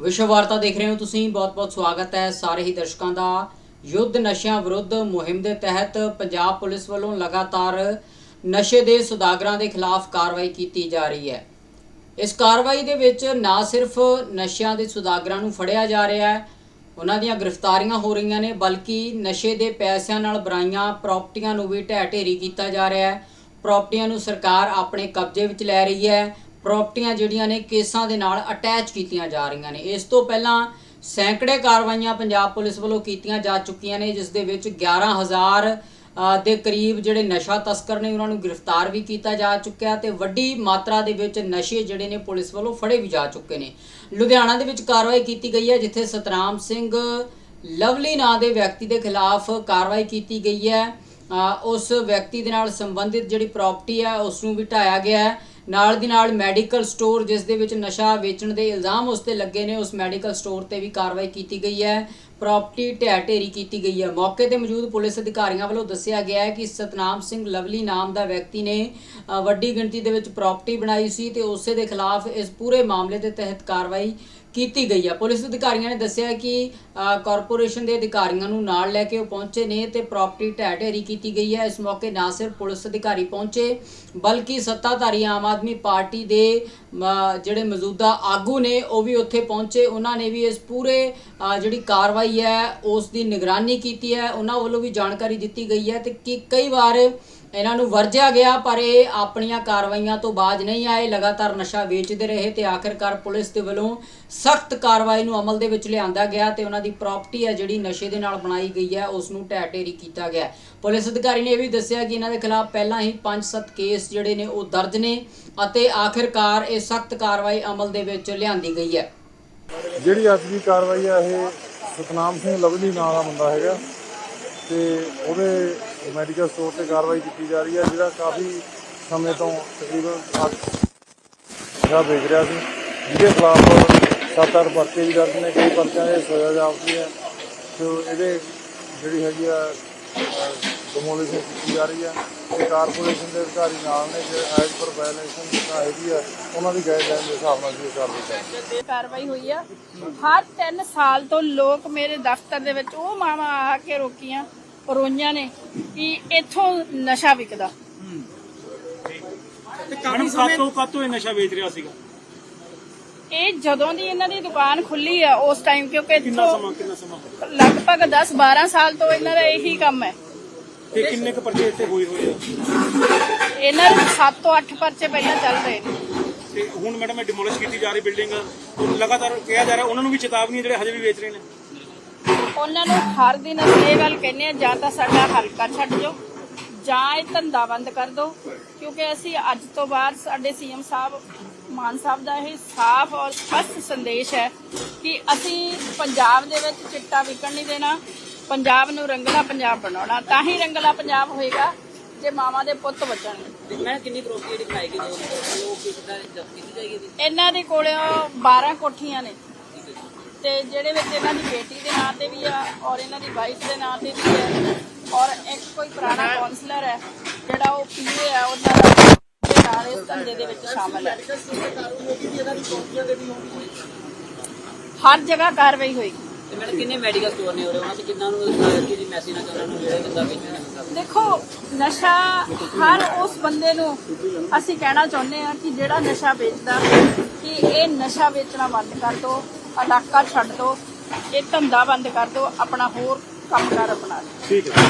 ਵਿਸ਼ਵ ਵਾਰਤਾ ਦੇਖ ਰਹੇ ਹੋ ਤੁਸੀਂ। ਬਹੁਤ-ਬਹੁਤ ਸਵਾਗਤ ਹੈ ਸਾਰੇ ਹੀ ਦਰਸ਼ਕਾਂ ਦਾ। ਯੁੱਧ ਨਸ਼ਿਆਂ ਵਿਰੁੱਧ ਮੁਹਿੰਮ ਦੇ ਤਹਿਤ ਪੰਜਾਬ ਪੁਲਿਸ ਵੱਲੋਂ ਲਗਾਤਾਰ ਨਸ਼ੇ ਦੇ ਸੁਦਾਗਰਾਂ ਦੇ ਖਿਲਾਫ ਕਾਰਵਾਈ ਕੀਤੀ ਜਾ ਰਹੀ ਹੈ। ਇਸ ਕਾਰਵਾਈ ਦੇ ਵਿੱਚ ਨਾ ਸਿਰਫ ਨਸ਼ਿਆਂ ਦੇ ਸੁਦਾਗਰਾਂ ਨੂੰ ਫੜਿਆ ਜਾ ਰਿਹਾ ਹੈ, ਉਹਨਾਂ ਦੀਆਂ ਗ੍ਰਿਫਤਾਰੀਆਂ ਹੋ ਰਹੀਆਂ ਨੇ, ਬਲਕਿ ਨਸ਼ੇ ਦੇ ਪੈਸਿਆਂ ਨਾਲ ਬਣਾਈਆਂ ਪ੍ਰਾਪਰਟੀਆਂ ਨੂੰ ਵੀ ਢਹਿ ਢੇਰੀ ਕੀਤਾ ਜਾ ਰਿਹਾ ਹੈ। ਪ੍ਰਾਪਰਟੀਆਂ ਨੂੰ ਸਰਕਾਰ ਆਪਣੇ ਕਬਜ਼ੇ ਵਿੱਚ ਲੈ ਰਹੀ ਹੈ। ਪ੍ਰਾਪਰਟੀਆਂ ਜਿਹੜੀਆਂ ਨੇ ਕੇਸਾਂ ਦੇ ਨਾਲ ਅਟੈਚ ਕੀਤੀਆਂ ਜਾ ਰਹੀਆਂ ਨੇ। ਇਸ ਤੋਂ ਪਹਿਲਾਂ ਸੈਂਕੜੇ ਕਾਰਵਾਈਆਂ ਪੰਜਾਬ ਪੁਲਿਸ ਵੱਲੋਂ ਕੀਤੀਆਂ ਜਾ ਚੁੱਕੀਆਂ ਨੇ ਜਿਸ ਦੇ ਵਿੱਚ 11000 ਅ, ਦੇ ਕਰੀਬ ਜਿਹੜੇ ਨਸ਼ਾ ਤਸਕਰ ਨੇ ਉਹਨਾਂ ਨੂੰ ਗ੍ਰਿਫਤਾਰ ਵੀ ਕੀਤਾ ਜਾ ਚੁੱਕਿਆ ਤੇ ਵੱਡੀ ਮਾਤਰਾ ਦੇ ਵਿੱਚ ਨਸ਼ੇ ਜਿਹੜੇ ਨੇ ਪੁਲਿਸ ਵੱਲੋਂ ਫੜੇ ਵੀ ਜਾ ਚੁੱਕੇ ਨੇ। ਲੁਧਿਆਣਾ ਦੇ ਵਿੱਚ ਕਾਰਵਾਈ ਕੀਤੀ ਗਈ ਹੈ ਜਿੱਥੇ ਸਤਨਾਮ ਸਿੰਘ ਲਵਲੀ ਨਾਂ ਦੇ ਵਿਅਕਤੀ ਦੇ ਖਿਲਾਫ ਕਾਰਵਾਈ ਕੀਤੀ ਗਈ ਹੈ। ਉਸ ਵਿਅਕਤੀ ਦੇ ਨਾਲ ਸੰਬੰਧਿਤ ਜਿਹੜੀ ਪ੍ਰਾਪਰਟੀ ਹੈ ਉਸ ਨੂੰ ਵੀ ਢਾਇਆ ਗਿਆ ਹੈ। ਨਾਲ ਦੀ ਨਾਲ ਮੈਡੀਕਲ ਸਟੋਰ ਜਿਸ ਦੇ ਵਿੱਚ ਨਸ਼ਾ ਵੇਚਣ ਦੇ ਇਲਜ਼ਾਮ ਉਸ ਤੇ ਲੱਗੇ ਨੇ, ਉਸ ਮੈਡੀਕਲ ਸਟੋਰ ਤੇ ਵੀ ਕਾਰਵਾਈ ਕੀਤੀ ਗਈ ਹੈ। ਪ੍ਰਾਪਰਟੀ ਢਹਿ ਢੇਰੀ ਕੀਤੀ ਗਈ ਹੈ। ਮੌਕੇ ਤੇ ਮੌਜੂਦ ਪੁਲਿਸ ਅਧਿਕਾਰੀਆਂ ਵੱਲੋਂ ਦੱਸਿਆ ਗਿਆ ਹੈ ਕਿ ਸਤਨਾਮ ਸਿੰਘ ਲਵਲੀ ਨਾਮ ਦਾ ਵਿਅਕਤੀ ਨੇ ਵੱਡੀ ਗਿਣਤੀ ਦੇ ਵਿੱਚ ਪ੍ਰਾਪਰਟੀ ਬਣਾਈ ਸੀ ਤੇ ਉਸੇ ਦੇ ਖਿਲਾਫ ਇਸ ਪੂਰੇ ਮਾਮਲੇ ਦੇ ਤਹਿਤ ਕਾਰਵਾਈ ਕੀਤੀ ਗਈ ਹੈ ਪੁਲਿਸ ਅਧਿਕਾਰੀਆਂ ਨੇ ਦੱਸਿਆ ਕਿ ਅ, ਕਾਰਪੋਰੇਸ਼ਨ ਦੇ ਅਧਿਕਾਰੀਆਂ ਨੂੰ ਨਾਲ ਲੈ ਕੇ ਉਹ ਪਹੁੰਚੇ ਨੇ ਤੇ ਪ੍ਰਾਪਰਟੀ ਢਹਿ ਢੇਰੀ ਕੀਤੀ ਗਈ ਹੈ। ਇਸ ਮੌਕੇ ਨਾ ਸਿਰਫ ਪੁਲਿਸ ਅਧਿਕਾਰੀ ਪਹੁੰਚੇ ਬਲਕਿ ਸੱਤਾਧਾਰੀ ਆਮ ਆਦਮੀ ਪਾਰਟੀ ਦੇ ਜਿਹੜੇ ਮੌਜੂਦਾ ਆਗੂ ਨੇ ਉਹ ਵੀ ਉੱਥੇ ਪਹੁੰਚੇ। ਉਹਨਾਂ ਨੇ ਵੀ ਇਸ ਪੂਰੇ ਜਿਹੜੀ ਕਾਰਵਾਈ ਹੈ ਉਸ ਦੀ ਨਿਗਰਾਨੀ ਕੀਤੀ ਹੈ। ਉਹਨਾਂ ਵੱਲੋਂ ਵੀ ਜਾਣਕਾਰੀ ਦਿੱਤੀ ਗਈ ਹੈ ਤੇ ਕਿ ਕਈ ਵਾਰ ਇਹਨਾਂ ਨੂੰ ਵਰਜਿਆ ਗਿਆ, ਪਰ ਇਹ ਆਪਣੀਆਂ ਕਾਰਵਾਈਆਂ ਤੋਂ ਬਾਜ ਨਹੀਂ ਆਏ। ਲਗਾਤਾਰ ਨਸ਼ਾ ਵੇਚਦੇ ਰਹੇ ਤੇ ਆਖਿਰਕਾਰ ਪੁਲਿਸ ਦੇ ਵੱਲੋਂ ਸਖਤ ਕਾਰਵਾਈ ਨੂੰ ਅਮਲ ਦੇ ਵਿੱਚ ਲਿਆਂਦਾ ਗਿਆ ਤੇ ਉਹਨਾਂ ਦੀ ਪ੍ਰਾਪਰਟੀ ਹੈ ਜਿਹੜੀ ਨਸ਼ੇ ਦੇ ਨਾਲ ਬਣਾਈ ਗਈ ਹੈ, ਉਸ ਨੂੰ ਢਹਿ ਢੇਰੀ ਕੀਤਾ ਗਿਆ। ਪੁਲਿਸ ਅਧਿਕਾਰੀ ਨੇ ਇਹ ਵੀ ਦੱਸਿਆ ਕਿ ਇਹਨਾਂ ਦੇ ਖਿਲਾਫ ਪਹਿਲਾਂ ਹੀ 5-7 ਕੇਸ ਜਿਹੜੇ ਨੇ ਉਹ ਦਰਜ ਨੇ ਅਤੇ ਆਖਿਰਕਾਰ ਇਹ ਸਖਤ ਕਾਰਵਾਈ ਅਮਲ ਦੇ ਵਿੱਚ ਲਿਆਂਦੀ ਗਈ ਹੈ। ਜਿਹੜੀ ਅੱਜ ਦੀ ਕਾਰਵਾਈ ਆ ਇਹ ਸਤਨਾਮ ਸਿੰਘ ਲਵਲੀ ਨਾਂ ਦਾ ਬੰਦਾ ਹੈਗਾ ਤੇ ਉਹਦੇ ਮੈਡੀਕਲ ਸਟੋਰ ਤੇ ਕਾਰਵਾਈ ਕੀਤੀ ਜਾ ਰਹੀ ਹੈ, ਜਿਹੜਾ ਕਾਫੀ ਸਮੇਂ ਤੋਂ ਤਕਰੀਬਨ ਜਿਹੜਾ ਵੇਚ ਰਿਹਾ ਸੀ, ਜਿਹਦੇ ਖਿਲਾਫ ਸੱਤ ਅੱਠ ਪਰਚੇ ਵੀ ਦਰਜ ਨੇ, ਕਈ ਪਰਚਿਆਂ ਦੇ ਸਜ਼ਾ ਜਾਪਦੀ ਹੈ। ਤੇ ਇਹਦੇ ਜਿਹੜੀ ਹੈਗੀ ਆ ਡਿਮੋਲੀਸ਼ਨ ਕੀਤੀ ਜਾ ਰਹੀ ਹੈ। ਤੇ ਕਾਰਪੋਰੇਸ਼ਨ ਦੇ ਅਧਿਕਾਰੀ ਨਾਲ ਨੇ ਜੇ ਐਜ਼ ਪਰ ਵਾਇਲੇਸ਼ਨ ਜਿਹੜਾ ਹੈਗੀ ਆ, ਉਹਨਾਂ ਦੀ ਗਾਈਡਲਾਈਨ ਦੇ ਹਿਸਾਬ ਨਾਲ ਜੀ ਕਾਰਵਾਈ ਕਾਰਵਾਈ ਹੋਈ ਆ। ਹਰ 3 ਸਾਲ ਤੋਂ ਲੋਕ ਮੇਰੇ ਦਫ਼ਤਰ ਦੇ ਵਿੱਚ ਉਹ ਮਾਵਾ ਆ ਕੇ ਰੋਕੀਆਂ। ਰੋਈਆਂ ਨੇ ਕਿ ਇੱਥੋਂ ਨਸ਼ਾ ਵਿਕਦਾ। ਕਾਤੋਂ ਇਹ ਨਸ਼ਾ ਵੇਚ ਰਿਹਾ ਸੀਗਾ? ਇਹ ਜਦੋਂ ਦੀ ਇਹਨਾਂ ਦੀ ਦੁਕਾਨ ਖੁੱਲੀ ਆ ਉਸ ਟਾਈਮ ਕਿਉਂਕਿ ਕਿੰਨਾ ਸਮਾਂ ਸਮਾਂ? ਲਗਭਗ 10 12 ਸਾਲ ਤੋਂ ਇਹਨਾਂ ਦਾ ਇਹੀ ਕੰਮ ਹੈ। ਤੇ ਕਿੰਨੇ ਕੁ ਪਰਚੇ ਇੱਥੇ ਹੋਏ ਹੋਏ ਆ? ਇਹਨਾਂ ਦੇ 7 ਤੋਂ 8 ਪਰਚੇ ਪਹਿਲਾਂ ਚੱਲ ਰਹੇ ਨੇ। ਤੇ ਹੁਣ ਮੈਡਮ ਇਹ ਡਿਮੋਲਿਸ਼ ਕੀਤੀ ਜਾ ਰਹੀ ਬਿਲਡਿੰਗ ਲਗਾਤਾਰ ਕਿਹਾ ਜਾ ਰਿਹਾ ਉਹਨਾਂ ਨੂੰ ਵੀ ਚੇਤਾਵਨੀ ਜਿਹੜੇ ਹਜੇ ਵੀ ਵੇਚ ਰਹੇ ਨੇ। ਉਹਨਾਂ ਨੂੰ ਹਰ ਦਿਨ ਅਸੀਂ ਇਹ ਗੱਲ ਕਹਿੰਦੇ ਆ ਜਾਂ ਤਾਂ ਸਾਡਾ ਹਲਕਾ ਛੱਡ ਜਾਓ ਜਾਂ ਇਹ ਧੰਦਾ ਬੰਦ ਕਰ ਦਿਓ ਕਿਉਂਕਿ ਅਸੀਂ ਅੱਜ ਤੋਂ ਬਾਅਦ ਸਾਡੇ ਸੀਐਮ ਸਾਹਿਬ ਮਾਨ ਸਾਹਿਬ ਦਾ ਇਹ ਸਾਫ਼ ਔਰ ਸਪਸ਼ਟ ਸੰਦੇਸ਼ ਹੈ ਕਿ ਅਸੀਂ ਪੰਜਾਬ ਦੇ ਵਿੱਚ ਚਿੱਟਾ ਵਿਕਣ ਨਹੀਂ ਦੇਣਾ ਪੰਜਾਬ ਨੂੰ ਰੰਗਲਾ ਪੰਜਾਬ ਬਣਾਉਣਾ ਤਾਂ ਹੀ ਰੰਗਲਾ ਪੰਜਾਬ ਹੋਏਗਾ ਜੇ ਮਾਵਾਂ ਦੇ ਪੁੱਤ ਬਚਣਗੇ। ਮੈਂ ਕਿੰਨੀ ਪ੍ਰੋਪਰਟੀ ਜਿਹੜੀ ਜੋ ਲੋਕ ਕਿਦਾਂ ਜ਼ਬਤ ਕੀਤੀ ਜਾਏਗੀ ਇਹਨਾਂ ਦੇ ਕੋਲ 12 ਕੋਠੀਆਂ ਨੇ। ਤੇ ਜਿਹੜੇ ਵਿੱਚ ਇਹਨਾਂ ਦੀ ਬੇਟੀ ਦੇ ਨਾਂ ਤੇ ਵੀ ਆ ਔਰ ਇਹਨਾਂ ਦੀ ਵਾਈਫ ਦੇ ਨਾਂ ਤੇ ਵੀ ਹੈ ਔਰ ਇੱਕ ਕੋਈ ਪੁਰਾਣਾ ਕਾਉਂਸਲਰ ਹੈ ਜਿਹੜਾ ਉਹ ਪੀਏ ਹੈ ਉਹਨਾਂ ਦਾ ਦੇ ਨਾਲ ਇਸ ਧੰਦੇ ਦੇ ਵਿੱਚ ਸ਼ਾਮਲ ਹੈ। ਹਰ ਜਗ੍ਹਾ ਕਾਰਵਾਈ ਹੋਏਗੀ ਤੇ ਮੈਡਮ ਕਿੰਨੇ ਮੈਡੀਕਲ ਸਟੋਰ ਨੇ ਉਰੇ? ਉਹਨਾਂ ਤੇ ਕਿੰਨਾਂ ਨੂੰ ਕੀ ਮੈਸੇਜ ਨਾ ਉਹਨਾਂ ਨੂੰ ਜਿਹੜੇ ਕਿੱਦਾਂ ਵੇਚਣਾ ਹੈ ਦੇਖੋ ਨਸ਼ਾ ਹਰ ਉਸ ਬੰਦੇ ਨੂੰ ਅਸੀਂ ਕਹਿਣਾ ਚਾਹੁੰਦੇ ਹਾਂ ਕਿ ਜਿਹੜਾ ਨਸ਼ਾ ਵੇਚਦਾ ਕਿ ਇਹ ਨਸ਼ਾ ਵੇਚਣਾ ਬੰਦ ਕਰ ਦਿਓ ਇਲਾਕਾ ਛੱਡ ਦਿਓ ਇਹ ਧੰਦਾ ਬੰਦ ਕਰ ਦਿਓ ਆਪਣਾ ਹੋਰ ਕੰਮ ਕੰਮਕਾਰ ਅਪਣਾ ਲਓ। ਠੀਕ ਹੈ।